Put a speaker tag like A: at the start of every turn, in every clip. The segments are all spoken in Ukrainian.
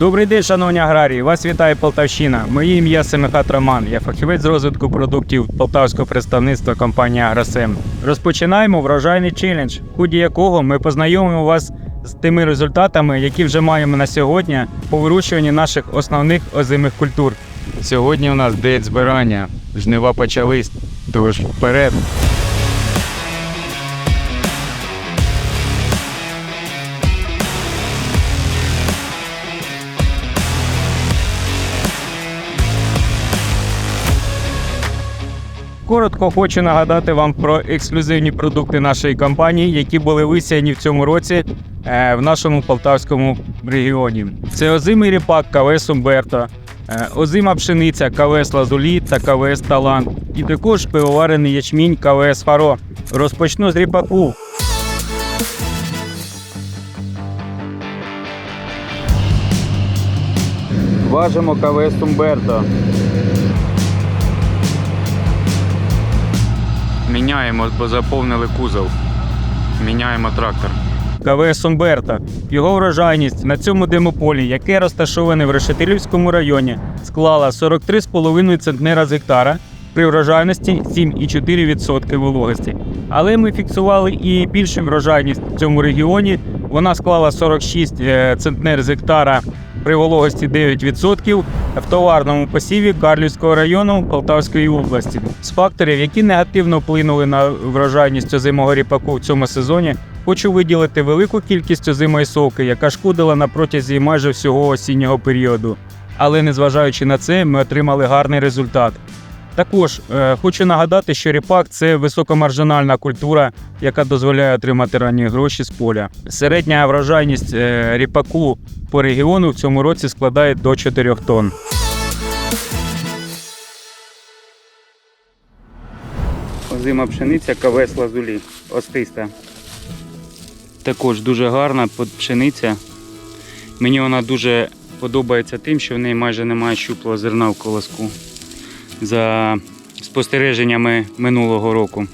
A: Добрий день, шановні аграрії! Вас вітає Полтавщина. Моє ім'я Семихат Роман. Я фахівець з розвитку продуктів полтавського представництва компанії Агросем. Розпочинаємо врожайний челендж, в ході якого ми познайомимо вас з тими результатами, які вже маємо на сьогодні по вирощуванні наших основних озимих культур. Сьогодні у нас день збирання. Жнива почались. Тож вперед. Коротко хочу нагадати вам про ексклюзивні продукти нашої компанії, які були висіяні в цьому році е, в нашому полтавському регіоні. Це озимий ріпак КВС Умберто, е, озима пшениця КВС Лазулі та КВС Талант, і також пивоварений ячмінь КВС Фаро. Розпочну з ріпаку. Важимо КВС Умберто. Міняємо, бо заповнили кузов. Міняємо трактор. КВС Умберто. Його врожайність на цьому демополі, яке розташоване в Решетилівському районі, склала 43,5 центнера з гектара при врожайності 7,4% вологості. Але ми фіксували і більшу врожайність в цьому регіоні. Вона склала 46 е, центнер з гектара при вологості 9% в товарному посіві Карлівського району Полтавської області. З факторів, які негативно вплинули на врожайність озимого ріпаку в цьому сезоні, хочу виділити велику кількість озимої совки, яка шкодила на протязі майже всього осіннього періоду. Але незважаючи на це, ми отримали гарний результат. Також е, хочу нагадати, що ріпак це високомаржинальна культура, яка дозволяє отримати ранні гроші з поля. Середня врожайність е, ріпаку по регіону в цьому році складає до 4 тонн. Озима пшениця КВС Лазулі, остиста. Також дуже гарна пшениця. Мені вона дуже подобається тим, що в неї майже немає щуплого зерна в колоску за спостереженнями минулого року.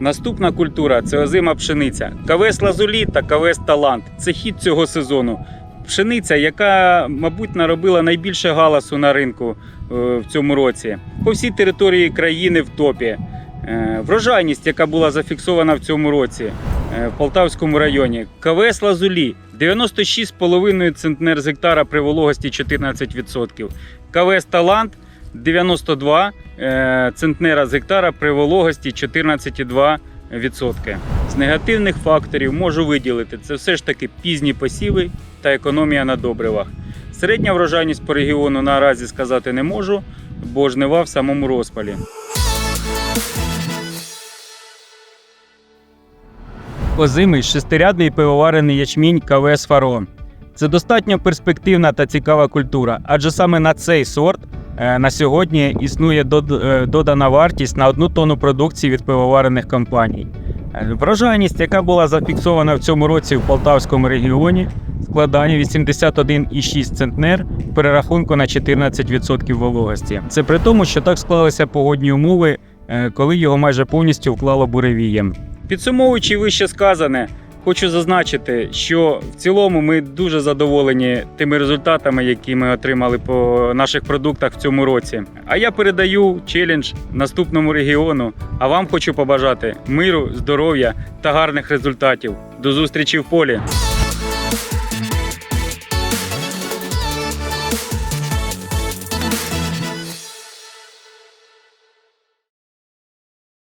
A: Наступна культура це озима пшениця. КВС Лазулі та КВС Талант. Це хід цього сезону. Пшениця, яка, мабуть, наробила найбільше галасу на ринку е, в цьому році. По всій території країни в топі. Е, Врожайність, яка була зафіксована в цьому році е, в Полтавському районі. КВС Лазулі 96,5 центнер з гектара при вологості 14%. КВС Талант 92 е, центнера з гектара при вологості 14,2%. З негативних факторів можу виділити це все ж таки пізні посіви та економія на добривах. Середня врожайність по регіону наразі сказати не можу, бо жнива в самому розпалі. Озимий шестирядний пивоварений ячмінь КВС Фаро. Це достатньо перспективна та цікава культура, адже саме на цей сорт на сьогодні існує е, додана вартість на одну тонну продукції від пивоварених компаній. Е, Врожайність, яка була зафіксована в цьому році в Полтавському регіоні, складає 81,6 центнер перерахунку на 14% вологості. Це при тому, що так склалися погодні умови, е, коли його майже повністю вклало буревієм. Підсумовуючи вище сказане, хочу зазначити, що в цілому ми дуже задоволені тими результатами, які ми отримали по наших продуктах в цьому році. А я передаю челендж наступному регіону. А вам хочу побажати миру, здоров'я та гарних результатів. До зустрічі в полі!